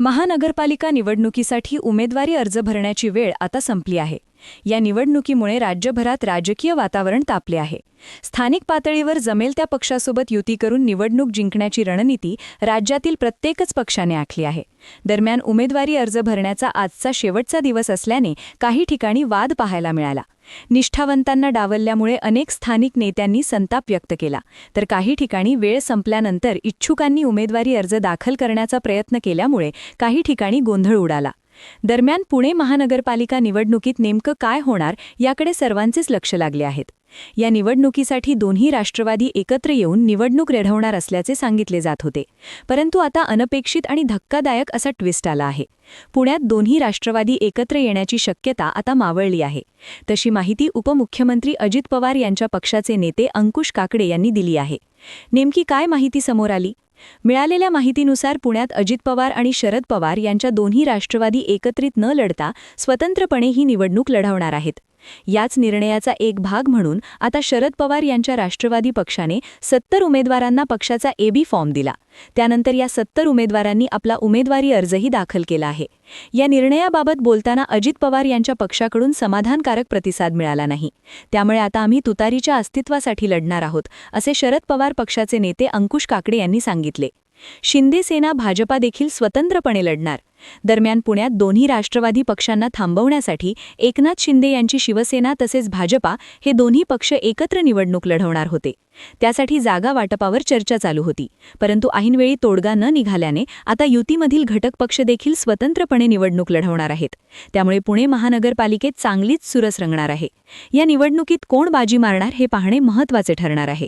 महानगरपालिका निवडणुकीसाठी उमेदवारी अर्ज भरण्याची वेळ आता संपली आहे. या निवडणुकीमुळे राज्यभरात राजकीय वातावरण तापले आहे. स्थानिक पातळीवर जमेल त्या पक्षासोबत युती करून निवडणूक जिंकण्याची रणनीती राज्यातील प्रत्येकच पक्षाने आखली आहे. दरम्यान उमेदवारी अर्ज भरण्याचा आजचा शेवटचा दिवस असल्याने काही ठिकाणी वाद पाहायला मिळाला. निष्ठावंतांना डावलल्यामुळे अनेक स्थानिक नेत्यांनी संताप व्यक्त केला. तर काही ठिकाणी वेळ संपल्यानंतर इच्छुकांनी उमेदवारी अर्ज दाखल करण्याचा प्रयत्न केल्यामुळे काही ठिकाणी गोंधळ उडाला. दरम्यान पुणे महानगरपालिका निवडणुकीत नेमकं काय होणार याकडे सर्वांचेच लक्ष लागले आहेत. या निवडणुकीसाठी दोन्ही राष्ट्रवादी एकत्र येऊन निवडणूक रेढवणार असल्याचे सांगितले जात होते. परंतु आता अनपेक्षित आणि धक्कादायक असा ट्विस्ट आला आहे. पुण्यात दोन्ही राष्ट्रवादी एकत्र येण्याची शक्यता आता मावळली आहे. तशी माहिती उपमुख्यमंत्री अजित पवार यांच्या पक्षाचे नेते अंकुश काकडे यांनी दिली आहे. नेमकी काय माहिती समोर आली? मिळालेल्या माहितीनुसार पुण्यात अजित पवार आणि शरद पवार यांच्या दोन्ही राष्ट्रवादी एकत्रित न लढता स्वतंत्रपणे ही निवडणूक लढवणार आहेत. याच निर्णयाचा एक भाग म्हणून आता शरद पवार यांच्या राष्ट्रवादी पक्षाने सत्तर उमेदवारांना पक्षाचा एबी फॉर्म दिला. त्यानंतर या सत्तर उमेदवारांनी आपला उमेदवारी अर्जही दाखल केला आहे. या निर्णयाबाबत बोलताना अजित पवार यांच्या पक्षाकडून समाधानकारक प्रतिसाद मिळाला नाही. त्यामुळे आता आम्ही तुतारीच्या अस्तित्वासाठी लढणार आहोत असे शरद पवार पक्षाचे नेते अंकुश काकडे यांनी सांगितले. शिंदे सेना भाजपा देखील स्वतंत्रपणे लढणार. दरम्यान पुण्यात दोन्ही राष्ट्रवादी पक्षांना थांबवण्यासाठी एकनाथ शिंदे यांची शिवसेना तसेच भाजपा हे दोन्ही पक्ष एकत्र निवडणूक लढवणार होते. त्यासाठी जागा वाटपावर चर्चा चालू होती. परंतु ऐनवेळी तोडगा न निघाल्याने आता युतीमधील घटक पक्ष देखील स्वतंत्रपणे निवडणूक लढवणार आहेत. त्यामुळे पुणे महानगरपालिकेत चांगलीच सुरस रंगणार आहे. या निवडणुकीत कोण बाजी मारणार हे पाहणे महत्त्वाचे ठरणार आहे.